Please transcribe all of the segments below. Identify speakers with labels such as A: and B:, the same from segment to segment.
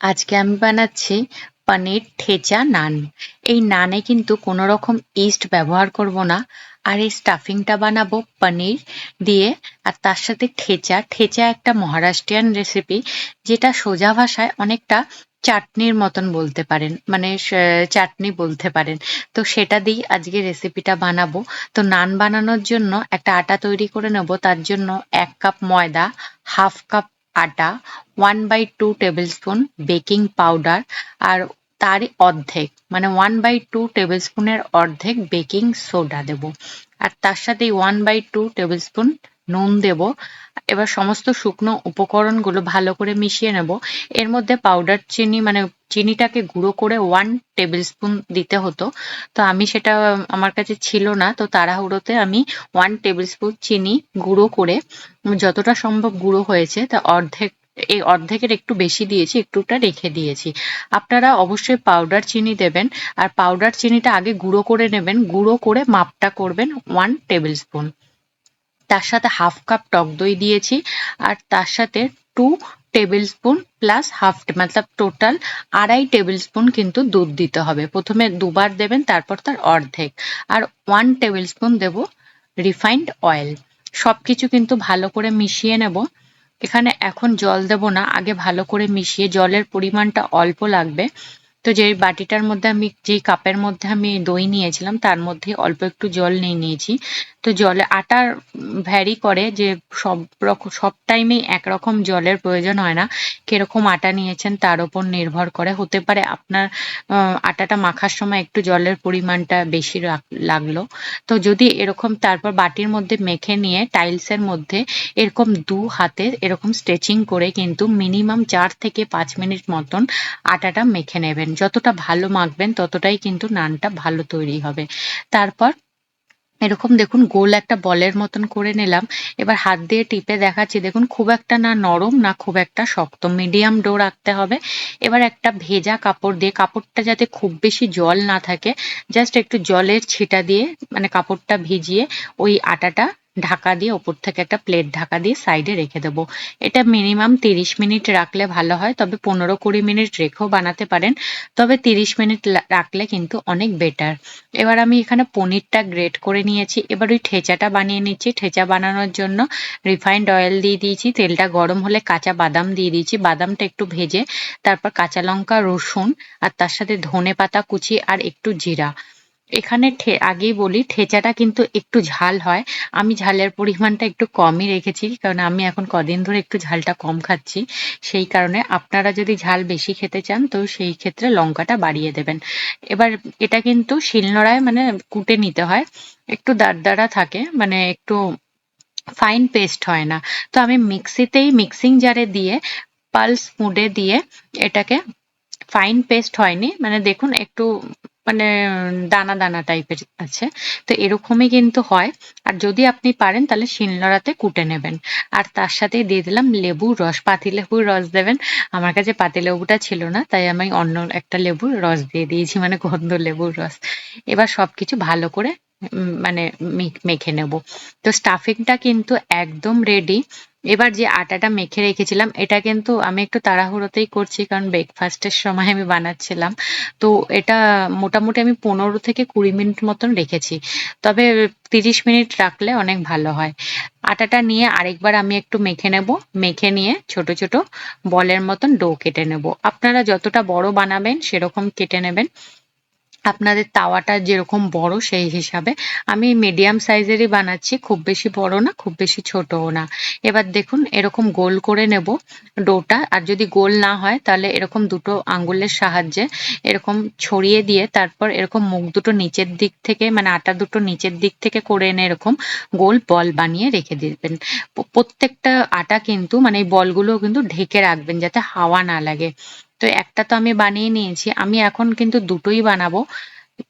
A: আজকে আমি বানাচ্ছি পনির ঠেচা নান। এই নানে কিন্তু কোনো রকম ইস্ট ব্যবহার করব না। আর এই স্টাফিংটা বানাবো পনির দিয়ে। আর তার সাথে ঠেচা। ঠেচা একটা মহারাষ্ট্রিয়ান রেসিপি যেটা সোজা ভাষায় অনেকটা চাটনির মতন বলতে পারেন। মানে চাটনি বলতে পারেন। তো সেটা দিয়েই আজকে রেসিপিটা বানাবো। তো নান বানানোর জন্য একটা আটা তৈরি করে নেব। তার জন্য এক কাপ ময়দা হাফ কাপ আটা one by two tablespoon baking powder আর তারই অর্ধেক মানে ওয়ান বাই টু টেবিল স্পুনের অর্ধেক বেকিং সোডা দেব। আর তার সাথে one by two tablespoon নুন দেব। এবার সমস্ত শুকনো উপকরণগুলো ভালো করে মিশিয়ে নেব। এর মধ্যে পাউডার চিনি মানে চিনিটাকে গুঁড়ো করে ওয়ান টেবিল স্পুন দিতে হতো। তো আমি সেটা আমার কাছে ছিল না। তো তাড়াহুড়োতে আমি ওয়ান টেবিল স্পুন চিনি গুঁড়ো করে যতটা সম্ভব গুঁড়ো হয়েছে, তা অর্ধেক, এই অর্ধেকের একটু বেশি দিয়েছি, একটুটা রেখে দিয়েছি। আপনারা অবশ্যই পাউডার চিনি দেবেন। আর পাউডার চিনিটা আগে গুঁড়ো করে নেবেন। গুঁড়ো করে মাপটা করবেন ওয়ান টেবিল স্পুন তার সাথে হাফ কাপ টক দই দিয়েছি আর তার সাথে two tablespoon plus half মতলব টোটাল আড়াই টেবিল স্পুন কিন্তু দুধ দিতে হবে। প্রথমে দুবার দেবেন, তারপর তার অর্ধেক। আর ওয়ান টেবিল স্পুন দেব রিফাইন্ড অয়েল সবকিছু কিন্তু ভালো করে মিশিয়ে নেব। এখানে এখন জল দেব না, আগে ভালো করে মিশিয়ে, জলের পরিমাণটা অল্প লাগবে। তো যেই বাটিটার মধ্যে আমি যেই কাপের মধ্যে আমি দই নিয়েছিলাম, তার মধ্যে অল্প একটু জল নিয়ে নিয়েছি। তো জলে আটার ভ্যারি করে যে সব রকম সব টাইমেই একরকম জলের প্রয়োজন হয় না। কীরকম আটা নিয়েছেন তার উপর নির্ভর করে। হতে পারে আপনার আটাটা মাখার সময় একটু জলের পরিমাণটা বেশি লাগল। তো যদি এরকম তারপর বাটির মধ্যে মেখে নিয়ে টাইলসের মধ্যে এরকম দু হাতে এরকম স্ট্রেচিং করে কিন্তু মিনিমাম চার থেকে পাঁচ মিনিট মতন আটাটা মেখে নেবেন। যতটা ভালো মাখবেন ততটাই কিন্তু নানটা ভালো তৈরি হবে। তারপর এরকম দেখুন গোল একটা বলের মতন করে নিলাম। এবার হাত দিয়ে টিপে দেখাচ্ছি, দেখুন খুব একটা না নরম, না খুব একটা শক্ত। মিডিয়াম ডো রাখতে হবে। এবার একটা ভেজা কাপড় দিয়ে, কাপড়টা যাতে খুব বেশি জল না থাকে, জাস্ট একটু জলের ছিটা দিয়ে মানে কাপড়টা ভিজিয়ে ওই আটাটা ঢাকা দিয়ে, ওপর থেকে একটা প্লেট ঢাকা দিয়ে সাইডে রেখে দেবো। এটা মিনিমাম তিরিশ মিনিট রাখলে ভালো হয়, তবে পনেরো কুড়ি মিনিট রেখেও বানাতে পারেন। তবে তিরিশ মিনিট রাখলে কিন্তু অনেক বেটার এবার আমি এখানে পনিরটা গ্রেট করে নিয়েছি। এবার ওই ঠেচাটা বানিয়ে নিচ্ছি। ঠেচা বানানোর জন্য রিফাইন্ড অয়েল দিয়ে দিয়েছি। তেলটা গরম হলে কাঁচা বাদাম দিয়ে দিয়েছি। বাদামটা একটু ভেজে, তারপর কাঁচা লঙ্কা, রসুন, আর তার সাথে ধনে পাতা কুচি আর একটু জিরা। এখানে ঠে, আগেই বলি, ঠেচাটা কিন্তু একটু ঝাল হয়। আমি ঝালের পরিমাণটা একটু কমই রেখেছি, কারণ আমি এখন কদিন ধরে একটু ঝালটা কম খাচ্ছি। সেই কারণে আপনারা যদি ঝাল বেশি খেতে চান, তো সেই ক্ষেত্রে লঙ্কাটা বাড়িয়ে দেবেন। এবার এটা কিন্তু শিলনোড়ায় মানে কুটে নিতে হয়, একটু দাঁড়দাড়া থাকে মানে একটু ফাইন পেস্ট হয় না। তো আমি মিক্সিতেই মিক্সিং জারে দিয়ে পালস মুডে দিয়ে এটাকে ফাইন পেস্ট হয়নি। মানে দেখুন, একটু মানে দানা দানা টাইপের আছে। তো এরকমই কিন্তু হয়। আর যদি আপনি পারেন, তাহলে শিলনোড়াতে কুটে নেবেন। আর তার সাথে দিয়ে দিলাম লেবুর রস। পাতি লেবুর রস দেবেন। আমার কাছে পাতি লেবুটা ছিল না, তাই আমি অন্য একটা লেবুর রস দিয়ে দিয়েছি মানে গন্ধ লেবুর রস। এবার সবকিছু ভালো করে মানে মেখে নেব। তো স্টাফিংটা কিন্তু একদম রেডি এবার যে আটাটা মেখে রেখেছিলাম, এটা কিন্তু আমি একটু তাড়াহুড়োতেই করছি, কারণ ব্রেকফাস্টের সময় আমি বানাচ্ছিলাম। তো এটা মোটামুটি আমি পনেরো থেকে কুড়ি মিনিট মতন রেখেছি। তবে তিরিশ মিনিট রাখলে অনেক ভালো হয়। আটাটা নিয়ে আরেকবার আমি একটু মেখে নেব। মেখে নিয়ে ছোট ছোট বলের মতন ডো কেটে নেব। আপনারা যতটা বড় বানাবেন, সেরকম কেটে নেবেন। আপনাদের তাওয়াটা যেরকম বড় সেই হিসাবে আমি মিডিয়াম সাইজেরই বানাচ্ছি, খুব বেশি বড় না, খুব বেশি ছোটও না। এবার দেখুন, এরকম গোল করে নেব ডোটা, আর যদি গোল না হয় তাহলে এরকম দুটো আঙ্গুলের সাহায্যে এরকম ছড়িয়ে দিয়ে তারপর এরকম মুখ দুটো নিচের দিক থেকে মানে আটা দুটো নিচের দিক থেকে করে এনে এরকম গোল বল বানিয়ে রেখে দিবেন। প্রত্যেকটা আটা কিন্তু মানে এই বলগুলো কিন্তু ঢেকে রাখবেন যাতে হাওয়া না লাগে। তো একটা তো আমি বানিয়ে নিয়েছি, আমি এখন কিন্তু দুটোই বানাবো,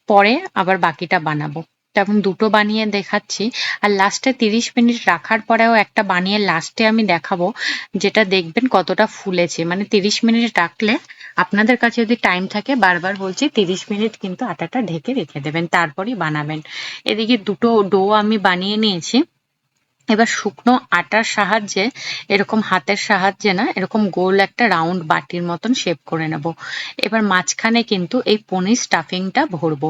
A: পরে আবার বাকিটা বানাবো। এখন দুটো বানিয়ে দেখাচ্ছি, আর লাস্টে তিরিশ মিনিট রাখার পরেও একটা বানিয়ে লাস্টে আমি দেখাবো, যেটা দেখবেন কতটা ফুলেছে। মানে তিরিশ মিনিট রাখলে আপনাদের কাছে যদি টাইম থাকে, বারবার বলছি তিরিশ মিনিট কিন্তু আটাটা ঢেকে রেখে দেবেন, তারপরই বানাবেন। এদিকে দুটো ডো আমি বানিয়ে নিয়েছি। এবার শুকনো আটার সাহায্যে, এরকম হাতের সাহায্যে না, এরকম গোল একটা রাউন্ড বাটির মতন শেপ করে নেব। এবার মাঝখানে কিন্তু এই পনির স্টাফিংটা ভরবো।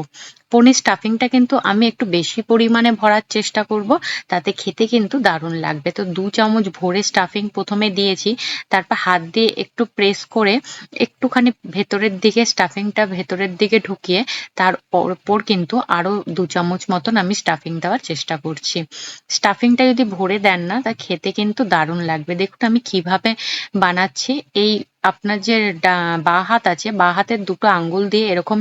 A: পনির স্টাফিংটা কিন্তু আমি একটু বেশি পরিমাণে ভরার চেষ্টা করব। তাতে খেতে কিন্তু দারুণ লাগবে। তো দু চামচ ভরে স্টাফিং প্রথমে দিয়েছি, তারপর হাত দিয়ে একটু প্রেস করে একটুখানি ভেতরের দিকে স্টাফিংটা ভেতরের দিকে ঢুকিয়ে তার পর কিন্তু আরও দু চামচ মতন আমি স্টাফিং দেওয়ার চেষ্টা করছি। স্টাফিংটা যদি ভরে দেন না, তা খেতে কিন্তু দারুণ লাগবে। দেখুন আমি কীভাবে বানাচ্ছি। এই আপনার যে বাঁ হাত আছে, বাঁ হাতের দুটো আঙ্গুল দিয়ে এরকম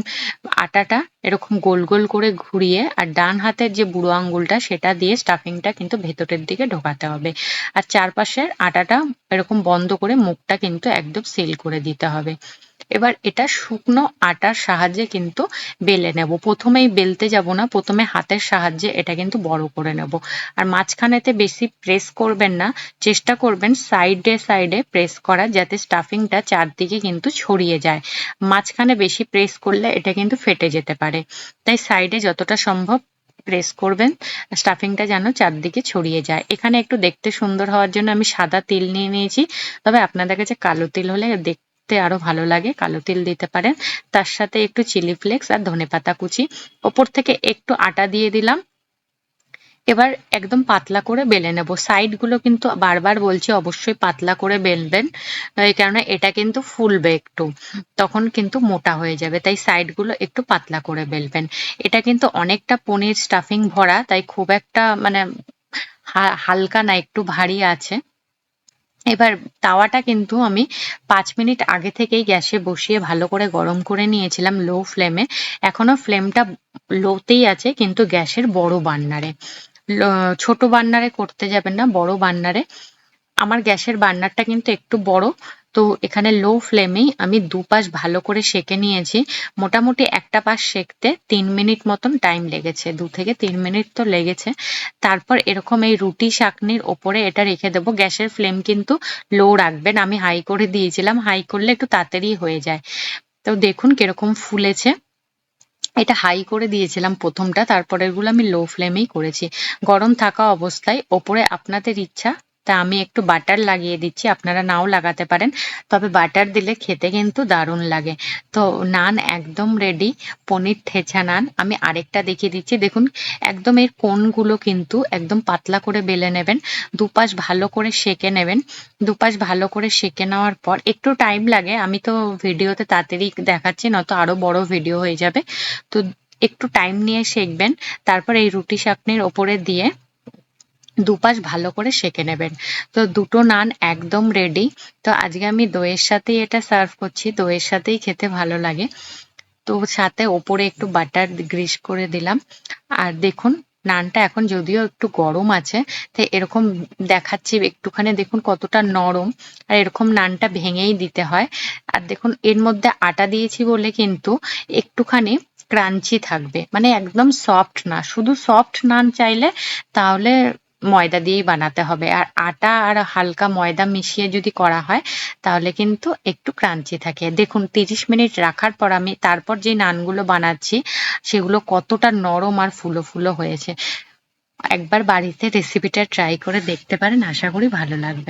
A: আটাটা এরকম গোল গোল করে ঘুরিয়ে আর ডান হাতের যে বুড়ো আঙ্গুলটা সেটা দিয়ে স্টাফিংটা কিন্তু ভেতরের দিকে ঢোকাতে হবে। আর চারপাশের আটাটা এরকম বন্ধ করে মুখটা কিন্তু একদম সিল করে দিতে হবে। এবার এটা শুকনো আটার সাহায্যে কিন্তু বেলে নেব। প্রথমেই বেলতে যাব না, প্রথমে হাতের সাহায্যে এটা কিন্তু বড় করে নেব। আর মাঝখানেতে বেশি প্রেস করবেন না, চেষ্টা করবেন সাইডে সাইডে প্রেস করা যাতে স্টাফিংটা চারদিকে কিন্তু ছড়িয়ে যায়। মাঝখানে বেশি প্রেস করলে এটা কিন্তু ফেটে যেতে পারে। তাই সাইডে যতটা সম্ভব প্রেস করবেন স্টাফিংটা যেন চারদিকে ছড়িয়ে যায়। এখানে একটু দেখতে সুন্দর হওয়ার জন্য আমি সাদা তিল নিয়ে নিয়েছি, তবে আপনাদের কাছে কালো তিল হলে দেখ দেখতে আরও ভালো লাগে, কালো তিল দিতে পারেন। তার সাথে একটু চিলি ফ্লেক্স আর ধনেপাতা কুচি। ওপর থেকে একটু আটা দিয়ে দিলাম। এবার একদম পাতলা করে বেলে নেব। সাইডগুলো কিন্তু বারবার বলছি অবশ্যই পাতলা করে বেলবেন কারণে এটা কিন্তু ফুলবে একটু। তখন কিন্তু মোটা হয়ে যাবে, তাই সাইডগুলো একটু পাতলা করে বেলবেন। এটা কিন্তু অনেকটা পনির স্টাফিং ভরা, তাই খুব একটা মানে হালকা না, একটু ভারী আছে। এবার তাওয়াটা কিন্তু আমি পাঁচ মিনিট আগে থেকেই গ্যাসে বসিয়ে ভালো করে গরম করে নিয়েছিলাম লো ফ্লেমে এখনও ফ্লেমটা লোতেই আছে, কিন্তু গ্যাসের বড় বান্নারে ছোট বান্নারে করতে যাবেন না, বড় বান্নারে আমার গ্যাসের বার্নারটা কিন্তু একটু বড় তো এখানে লো ফ্লেমেই আমি দুপাশ ভালো করে সেকে নিয়েছি। মোটামুটি একটা পাশ সেকতে তিন মিনিট মতন টাইম লেগেছে, দু থেকে তিন মিনিট তো লেগেছে। তারপর এরকম এই রুটি শাকনির ওপরে এটা রেখে দেবো। গ্যাসের ফ্লেম কিন্তু লো রাখবেন। আমি হাই করে দিয়েছিলাম। হাই করলে একটু তাড়াতাড়ি হয়ে যায়। তো দেখুন কীরকম ফুলেছে। এটা হাই করে দিয়েছিলাম প্রথমটা তারপরেরগুলো আমি লো ফ্লেমেই করেছি। গরম থাকা অবস্থায় ওপরে আপনাদের ইচ্ছা তা আমি একটু বাটার লাগিয়ে দিচ্ছি, আপনারা নাও লাগাতে পারেন। তবে বাটার দিলে খেতে কিন্তু দারুণ লাগে। তো নান একদম রেডি পনির ঠেচা নান। আমি আরেকটা দেখিয়ে দিচ্ছি। দেখুন, একদম এর কোনগুলো কিন্তু একদম পাতলা করে বেলে নেবেন, দুপাশ ভালো করে সেকে নেবেন। দুপাশ ভালো করে সেকে নেওয়ার পর একটু টাইম লাগে, আমি তো ভিডিওতে তাড়াতাড়ি দেখাচ্ছি, নয়তো আরও বড় ভিডিও হয়ে যাবে। তো একটু টাইম নিয়ে শেখবেন তারপর এই রুটি শাকনির ওপরে দিয়ে দুপাশ ভালো করে সেঁকে নেবেন। তো দুটো নান একদম রেডি তো আজকে আমি দইয়ের সাথেই এটা সার্ভ করছি। দইয়ের সাথেই খেতে ভালো লাগে। তো সাথে ওপরে একটু বাটার গ্রিস করে দিলাম। আর দেখুন, নানটা এখন যদিও একটু গরম আছে, তো এরকম দেখাচ্ছি একটুখানি। দেখুন কতটা নরম। আর এরকম নানটা ভেঙেই দিতে হয়। আর দেখুন, এর মধ্যে আটা দিয়েছি বলে কিন্তু একটুখানি ক্রাঞ্চি থাকবে। মানে একদম সফট না। শুধু সফট নান চাইলে তাহলে ময়দা দিয়েই বানাতে হবে। আর আটা আর হালকা ময়দা মিশিয়ে যদি করা হয়, তাহলে কিন্তু একটু ক্রাঞ্চি থাকে। দেখুন, তিরিশ মিনিট রাখার পর আমি তারপর যে নানগুলো বানাচ্ছি, সেগুলো কতটা নরম আর ফুলো ফুলো হয়েছে। একবার বাড়িতে রেসিপিটা ট্রাই করে দেখতে পারেন, আশা করি ভালো লাগবে।